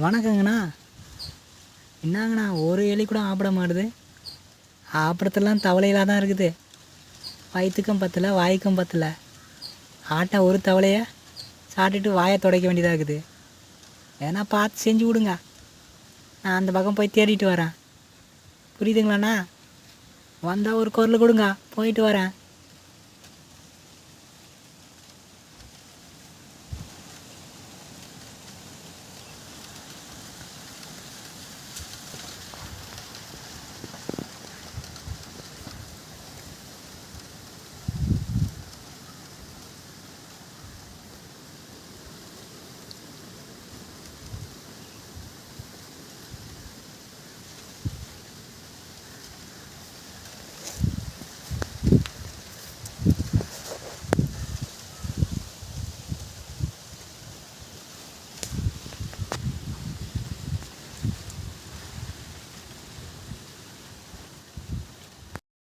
வணக்கங்கண்ணா. என்னங்கண்ணா ஒரு எலி கூட ஆப்பிட மாட்டுது. ஆப்பிடத்தெல்லாம் தவளையிலாக தான் இருக்குது. வயிற்றுக்கும் பத்தல வாய்க்கும் பத்தல. ஆட்டை ஒரு தவளையை சாப்பிட்டுட்டு வாயை துடைக்க வேண்டியதாக இருக்குது. ஏன்னா பார்த்து செஞ்சு விடுங்க. நான் அந்த பக்கம் போய் தேடிட்டு வரேன். புரியுதுங்களாண்ணா? வந்தால் ஒரு குரல் கொடுங்க. போயிட்டு வரேன்.